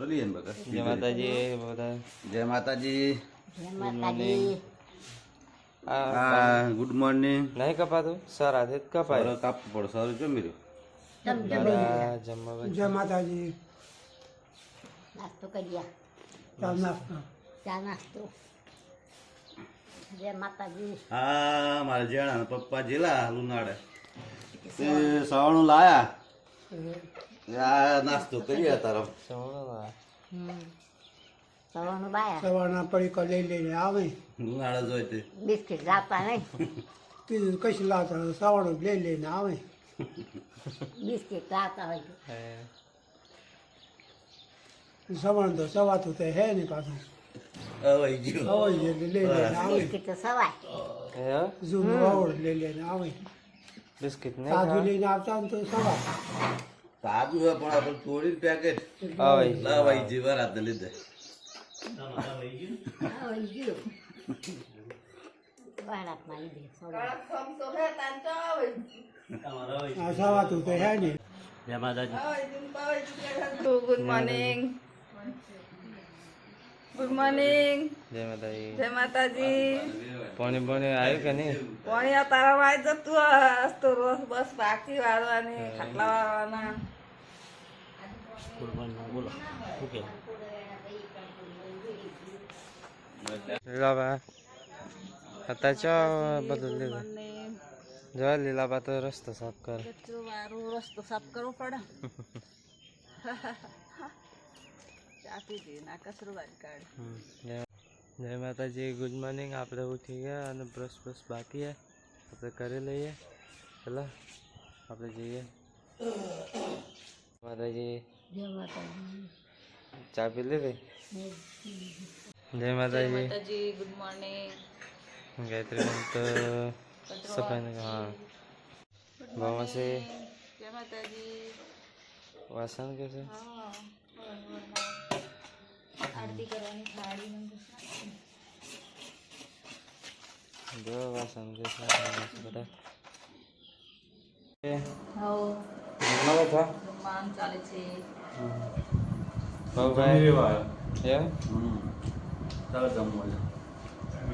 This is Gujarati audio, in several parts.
જય માતાજી બધા. જય માતાજી. જય માતાજી. આ હા ગુડ મોર્નિંગ નહીં કપાતું? સર હાથે જ કપાય. સર કાપવું પડે સર જમી રહ્યો તમ દાદા જમવા બેઠા. જય માતાજી. નાસ્તો કર્યા નાસ્તો. ચા નાસ્તો. જય માતાજી. હા મારા જેણા પપ્પા જેલા લુનાડે તે સવાણું લાયા. નાસ્તો કરીએ તારો સવારનું બાયા સવારના પડીકા લઈ લઈને આવે લુનાડે જોઈ તે બિસ્કિટ લાવતા નહીં ત્રીજું કશું લાવતા સવારનું લઈ લઈને આવે બિસ્કિટ લાવતા હોય તો. હે. સવારનું તો સવાતું તો હે ને પાછું અવાઈ ગયું અવળ એટલે લઈ લઈને આવે બિસ્કિટ તો સવાય જૂનું અવળ લઈ લઈને આવે બિસ્કિટ નહીં તાજું લઈને આવતા ને તો સવાર તાજું હે પણ આપણે તોડીને પેકેટ. લાવાઈ જીવા રાતે લીધે. હા, ગયું લીધે સોડા. આ સવાતું તો હે ને ગુડ મોર્નિંગ ગુડ મોર્નિંગ જય માતાજી. જય માતાજી. પાણી પાણી આવ્યું કે નહીં? પાણી આ તારા વાય જતું હસ તો રોજ બસ બાકી વાળવાની ખાટલા વાળવાના. લીલાબા. હતા ચો બધું લીલા જો લીલાબા તો રસ્તો સાફ કરે. રસ્તો સાફ કરવો પડે. ચાપી દે ના કચરો વાળી કાઢ હમ. જય જય માતાજી ગુડ મોર્નિંગ આપણે ઉઠી ગયા અને બ્રશ બ્રશ બાકી છે આપણે કરી લઈએ. ચલો આપણે જઈએ. માતાજી. જય માતાજી. ચા પી લીધી? જય માતાજી. માતાજી ગુડ મોર્નિંગ ગાયત્રી બેન તો સફાઈ ને હા ભાવમાં જય માતાજી. વાસણ કે છે? હા. આરતી કરવાની થાળી ને બધું. જો છે બધા. એ, હવ. જમવા બેઠા જમવાનું ચાલે છે. ભાઈ. એમ? ચાલો જમવા જાઓ.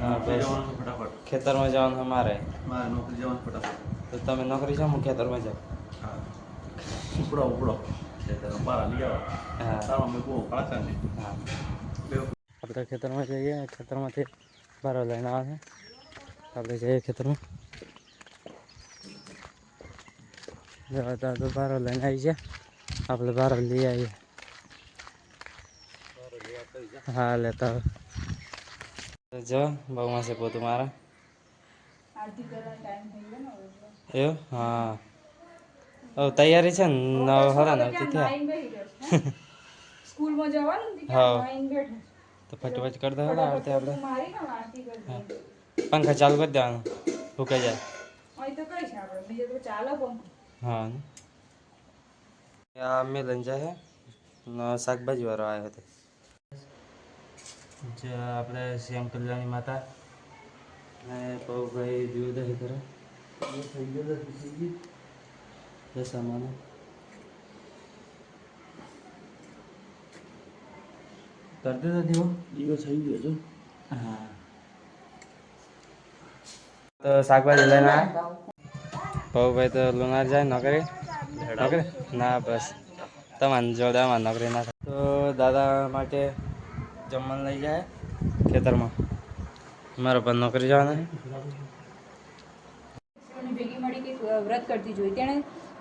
હા નોકરી બસ. જવાનું ફટાફટ. ખેતરમાં જવાનું છે મારે. મારે નોકરી જવાનું ફટાફટ. તો તમે નોકરી જાઓ હું ખેતરમાં જાઉં. ઉપડો ઉપડો. ખેતરમાં બારા લઈ આવો. હા. તારો મેં બહુ પાછા ને હા. આપણે ખેતરમાં જઈએ ખેતરમાંથી બારો લઈને આવે છે. આપણે જઈએ ખેતરમાં. જવા તો બારો લઈને આવી છે આપણે બારો લઈ આવીએ. હા લેતા જો બહુ માસે પોતું મારા. આરતી કરવાનો ટાઈમ થઈ ગયો ને હવે એવું? હા. હવે તૈયારી છે ને નવ હરા નવથી થયા. સ્કૂલમાં જવાનું હા. તો ફટાફટ કરી દો આવડતે આપણે મારી ને આરતી દે પંખા ચાલુ કરી દેવાનું ફૂકાઈ જાય. અહીં તો કઈ છે આપણે? બીજે તો ચાલો પણ હા. આ મિલન જાય છે શાકભાજી વાળો આવ્યો હતો. જે આપણે શ્યામ કલ્યાણી માતા ને પૌભાઈ દીવદહી કરે એ થઈ ગયો થઈ ગયું દશામાનું કરી દીધો દીવો દીવો થઈ ગયો છો હા તો શાકભાજી લઈને ભાઈ તો લુણાર જાય નોકરી નોકરી ના બસ તમારી જોડે નોકરી ના થાય તો દાદા માટે જમવાનું લઈ જાય ખેતરમાં મારો પણ નોકરી જવાના વ્રત કરતી જોઈ તેણે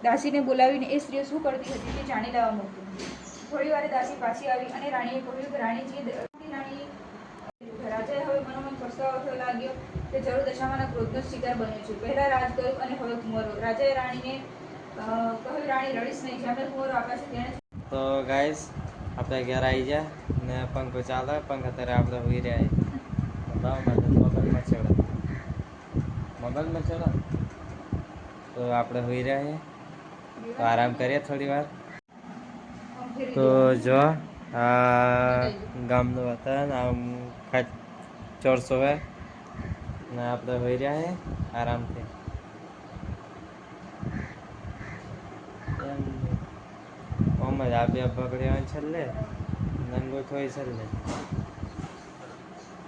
દાસીને બોલાવીને એ સ્ત્રીઓ શું કરતી હતી તે જાણી લેવા માંગતું થોડી વારે દાસી પાછી આવી અને રાણીએ કહ્યું કે રાણીજી રાણી રાજાએ હવે મનોમન પસ્તાવો થયો લાગ્યો. કે જરૂર દશામાના ક્રોધનો શિકાર બન્યો છે. પહેલાં રાજ ગયું અને હવે કુંવરો. રાજાએ રાણીને કહ્યું, રાણી, રડીશ નહીં. જેમણે કુંવરો આપ્યા છે તેણે તો ગાઈસ, આપણે ઘેર આવી જાય ને પંખો ચાલે પંખ અત્યારે આપણે હોઈ રહ્યા છીએ ચડો ચડે ચડો તો આપણે હોઈ રહ્યા છીએ તો આરામ કરીએ થોડી વાર. આમ ફેરવી તો જો, આ ગામનું વતન આમ ખાટ ચોરસો હે ને આપણે હોઈ રહ્યા છે આરામથી. એમ, ઓમ જ આ બે પકડ્યા છેલ્લે, નંગો થોડી સર લે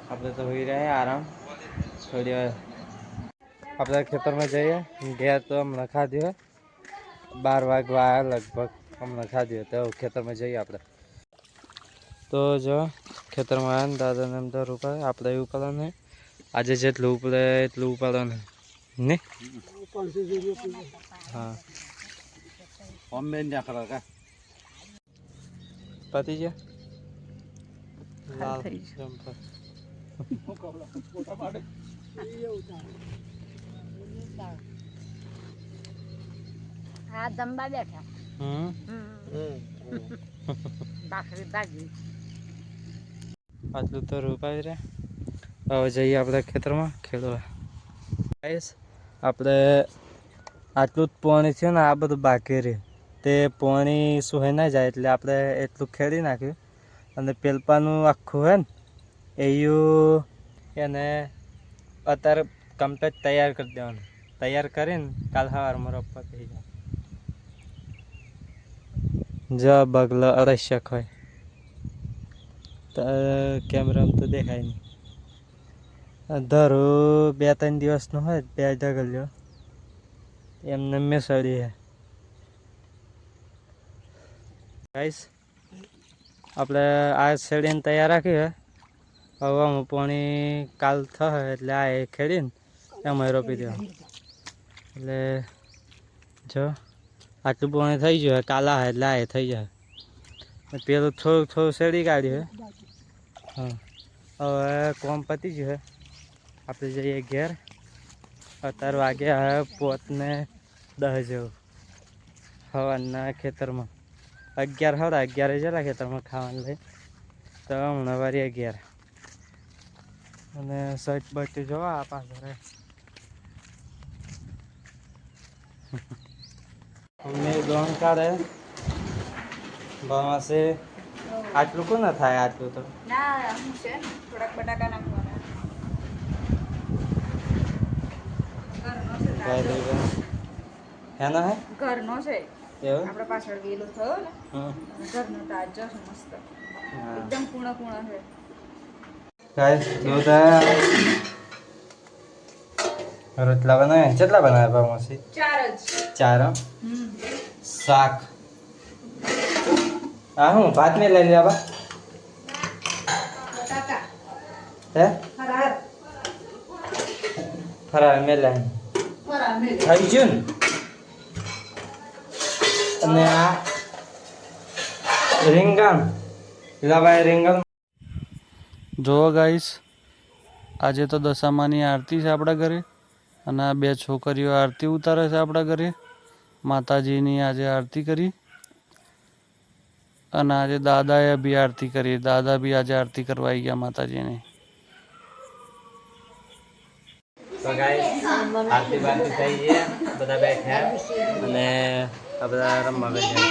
આપણે તો હોઈ રહ્યા આરામ. થોડી વાર. આપણે ખેતરમાં જઈએ, ઘેર તો હમણાં ખાધ્યું બાર વાગવા આવ્યા લગભગ. હમણાં ખાધ્યું તો ખેતરમાં જઈએ આપણે. તો જો ખેતરમાં આવ્યા ને દાદાને એમ દર ઉપાડે આપણે એવું નહીં આજે જેટલું ઉપડે એટલું ઉપાડવાનું. ને? હા. ઓમે ત્યાં ખરા કા? પતી ગયા. લાલ જમ્પર આ જમવા બેઠા. ભાખરી ભાજી આટલું તો રોપાઈ રે. હવે જઈએ આપણે ખેતરમાં ખેડવા. ગાઈસ આપણે આટલું જ પોણી છે ને આ બધું બાકી રહ્યું તે પોણી સુહાઈ ના જાય એટલે આપણે એટલું ખેડી નાખ્યું. અને પેલપાનું આખું હે ને એવું એને અત્યારે કમ્પ્લેટ તૈયાર કરી દેવાનું. તૈયાર કરીને કાલ સવારમાં રોપવા થઈ જાય જ બગલો અવશ્યક હોય તો કેમેરામાં તો દેખાય નહીં ધરું બે ત્રણ દિવસનો હોય બે ઢગલ્યો એમને મેં સડી હે ગાઈસ આપણે આ શેડીને તૈયાર રાખી હે હવે આમાં પાણી કાલ થશે એટલે આ ખેડીને એમાં રોપી દેવા એટલે જો આટલું પણ થઈ ગયું કાલા આ એટલે આ થઈ જાય. પેલું થોડું થોડું શેડી કાઢ્યું હે હા. હવે કોમ પતી ગયું હે આપણે જઈએ ઘેર. અત્યારે વાગે હવે પોતને દસ જેવું. હવાના ખેતરમાં. અગિયાર હવડા, અગિયારે જેલા ખેતરમાં ખાવાનું લઈ. તો હમણાં વારી અગિયાર અને સચ બટ જોવા આ પાછળ. મમ્મી દોન કાઢે. ભણવાસે આટલું કોને થાય આટલું તો? ના આમ છે. થોડાક બટાકા નાખવાના. એનો હે? ઘરનો છે. એવું? આપણે પાછળ વેલો થયો ને. હમ ઘરનો તાજો છે મસ્ત. એકદમ પૂર્ણ પૂર્ણ છે ગાય દૂધ રોટલા બનાવ્યા? કેટલા બનાવ્યા ભાવમાંથી? ચાર જ. ચાર હમ. શાક. હા હું ભાત મેં લઈ લેવા બટાકા. હે? મે ફરાળ ફરાર મે થઈ ગયું અને આ રીંગણ. લાવાય રીંગણ. જો ગાઈસ આજે તો દશામાની આરતી છે આપણા ઘરે. અને આ બે છોકરીઓ આરતી ઉતારે છે આપણા ઘરે. માતાજીની આજે આરતી કરી. અને આજે દાદાએ બી આરતી કરી. દાદા બી આજે આરતી કરવા આવી ગયા માતાજીની. તો આરતી બારતી થઈ છે. બધા બેઠા અને આ બધા રમવા બેઠા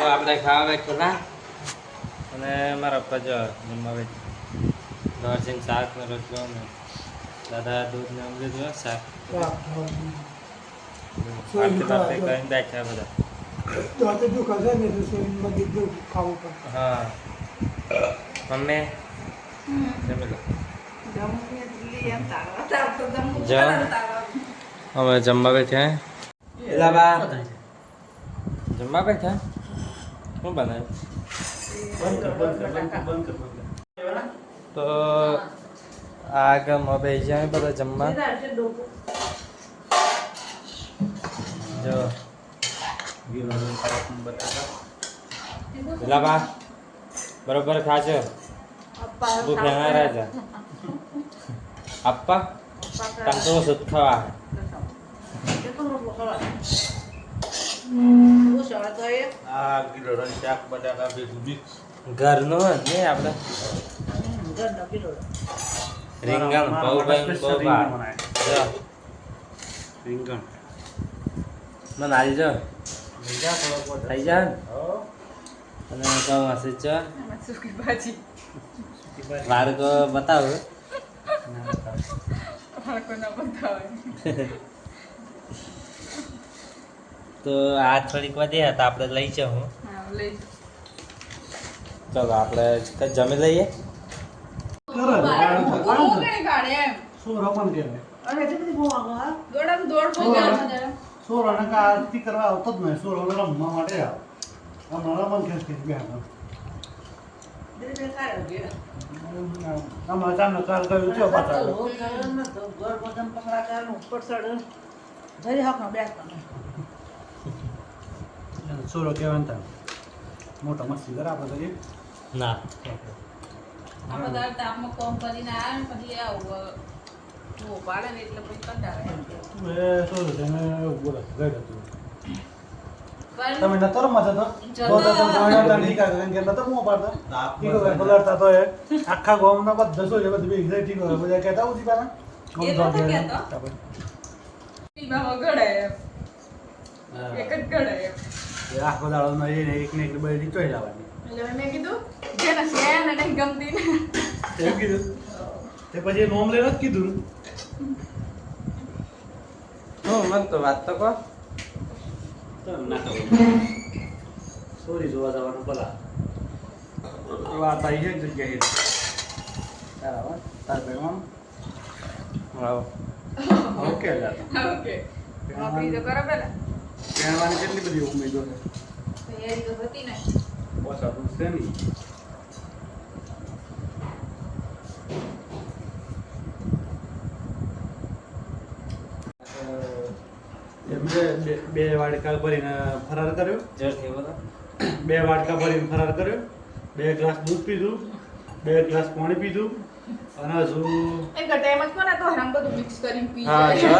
આપણે ખાવા બેઠેલા અને મારા પપ્પા જો જમવા બેઠા. દોરજીને શાક ને રોટલો ને દાદા દૂધ ને અમૃત જો શાક. કરીને બેઠા બધા. હા. મમ્મી જમી લો. હવે જમવા બેઠા એલા બા જમવા બેઠા? શું બનાવ્યું? તો આગમ હવે જાય બધા જમવા. જો. એલા બા બરોબર ખાજો ભૂખ ના રાજા? આપવા તમ તો સુત ખાવા ઘરનું ને આપણે રીંગણ બહુ ભાઈ બહુ જો. રીંગણ. મને આવી જો. થઈ જા અને કહું હશે ચો? સુકી ભાજી. વાર તો બતાવો. તો આ થોડીક વધી તો આપણે લઈ જાઉં હા. લઈ ચલો આપણે જમી લઈએ? સોરો કરવા આવતો જ નહીં. સોરો રમવા માટે આવે. હમણાં રમણ ખેંચ ઘેર. હમણાં ચાંદનો કાલ ગયું છે તો ગયો તો ઘર બધાને પકડા ઉપર ચડે. જરી હાંકનો બેસતો. સોરો કહેવાય ને તાર મોટા મસ્તી કરે આપણે કરીએ ના આ બધા તાપમાં કોમ કરીને આવ્યા ને પછી આવું પાડે ને એટલે પછી કંટાળે એ સોરો તેને એવું બોલે ગઈ હતું તમે નતો રમવા તો તો તમે જોયા હતા ઠીક કે નતો મો પાડતો? ઠીક હોય બોલાડતા તો એ. આખા ગામના બધા સોરે બધી ભેગી ઠીક હોય બધા કહેતા ઉધી પાના એ કહેતો. પીવા એક જ ગળે એ આખો દાડો માં એને એક ને એક બધી એટલે મેં કીધું જેને છે ને નહીં ગમતી ને. એમ કીધું. તે પછી નોમ જ કીધું હું મત તો વાત તો કહો. સોરી જોવા જવાનું ભલા. વાત આવી છે જગ્યાએ વાત તાર ભાઈમાં આવો ઓકે ઓકે કેટલી બધી ઉમેદો છે? તૈયારી તો હતી ને ઓછા પૂછશે નહીં. બે- વાડકા ભરીને ફરાર કર્યો. બે વાડકા ભરીને ફરાર કર્યો. બે ગ્લાસ દૂધ પીધું. બે ગ્લાસ પાણી પીધું. અને હજુ એ ઘટે જ કોને તો હરામ બધું મિક્સ કરીને પી હા જાય. ને.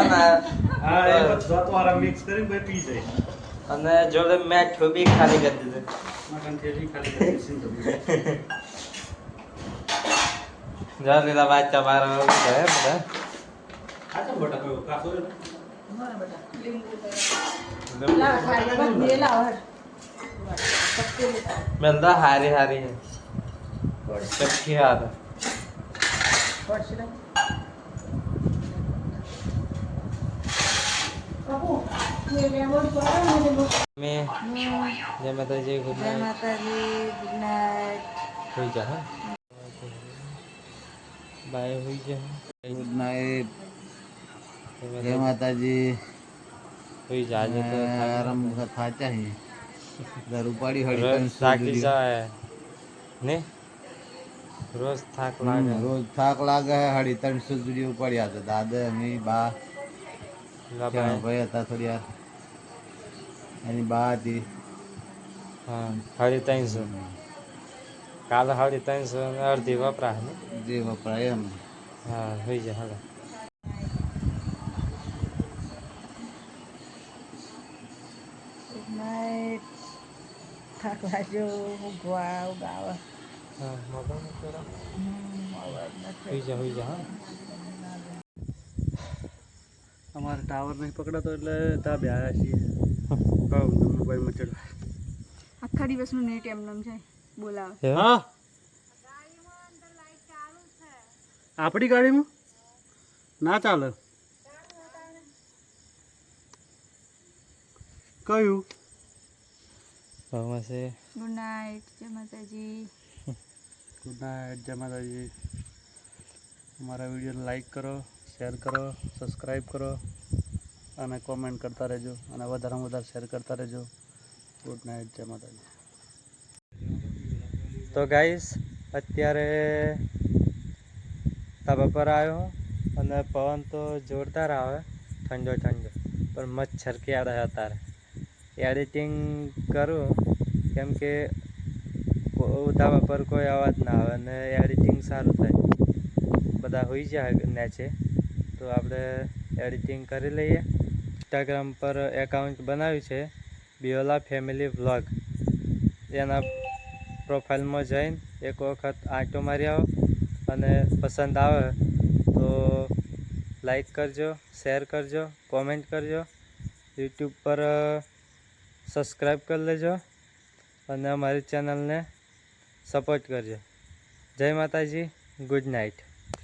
હા એ બધા તો આરામ મિક્સ કરીને પછી પી જાય. અને જોડે મેં બી ખાલી કરી દીધું. મટન થેલી ખાલી કરી દીધી તમે. લીલા બાચા બાર છે બધા. આ તો બટા કાસો રે લીંબુ તો લાવ ખાઈ બસ બે લાવ હટ. મેલદા હારી હારી હે ચપકી હાથ પડશે ને. મેં જય માતાજી ગુડ જય નાઇટ માતાજી ગુડ નાઇટ હોઈ જા હા બાય જાજે તો આરામ ખાચા હે. દર ઉપાડી હળી ત્રણસો થાકી જાય. ને? રોજ થાક લાગે. રોજ થાક લાગે હળી ત્રણ સુધી ઉપાડ્યા તો દાદા અમે બા ભાઈ. હતા થોડી વાર. એની બા હતી. હા હળી ત્રણસો. કાલે હળી ત્રણસો અડધી વપરાય જે વપરાય એમ. હા હોય જાય હવે ગુડ નાઇટ થાક લાગ્યો ઊંઘવા હા મોબાઈલ મૂકેલો. હમ, અવાજ નથી. હોઈ જા હોઈ જા અમારે ટાવર નહીં પકડાતો એટલે ત્યાં બેહ્યા છીએ. કહું મોબાઈલમાં ચડવા આખા દિવસનું નેટ એમનેમ છે બોલાવે. હા? આપણી ગાડીમાં? ના ચાલે. કયું? ભાવમાં ગુડ નાઇટ જય માતાજી ગુડ નાઇટ જય માતાજી અમારા વીડિયો લાઈક કરો શેર કરો સબસ્ક્રાઈબ કરો અને કોમેન્ટ કરતા રહેજો અને વધારેમાં વધારે શેર કરતા રહેજો. ગુડ નાઇટ જય માતાજી તો ગાઈસ અત્યારે ધાબા પર આવ્યો અને પવન તો જોરદાર આવે ઠંડો ઠંડો પણ મચ્છર કેળે અત્યારે. એડિટિંગ કરું, કેમ કે ધાબા પર કોઈ અવાજ ના આવે અને એડિટિંગ સારું થાય. બધા હોઈ જાય નેચે તો આપણે એડિટિંગ કરી લઈએ. ઇન્સ્ટાગ્રામ પર એકાઉન્ટ બનાવ્યું છે બિયોલા ફેમિલી વ્લોગ એના પ્રોફાઇલમાં જઈને એક વખત આંટો મારી આવો અને પસંદ આવે તો લાઈક કરજો શેર કરજો કોમેન્ટ કરજો. યુટ્યુબ પર સબસ્ક્રાઈબ કરી લેજો અને અમારી ચેનલને સપોર્ટ કરજો. જય માતાજી ગુડ નાઇટ.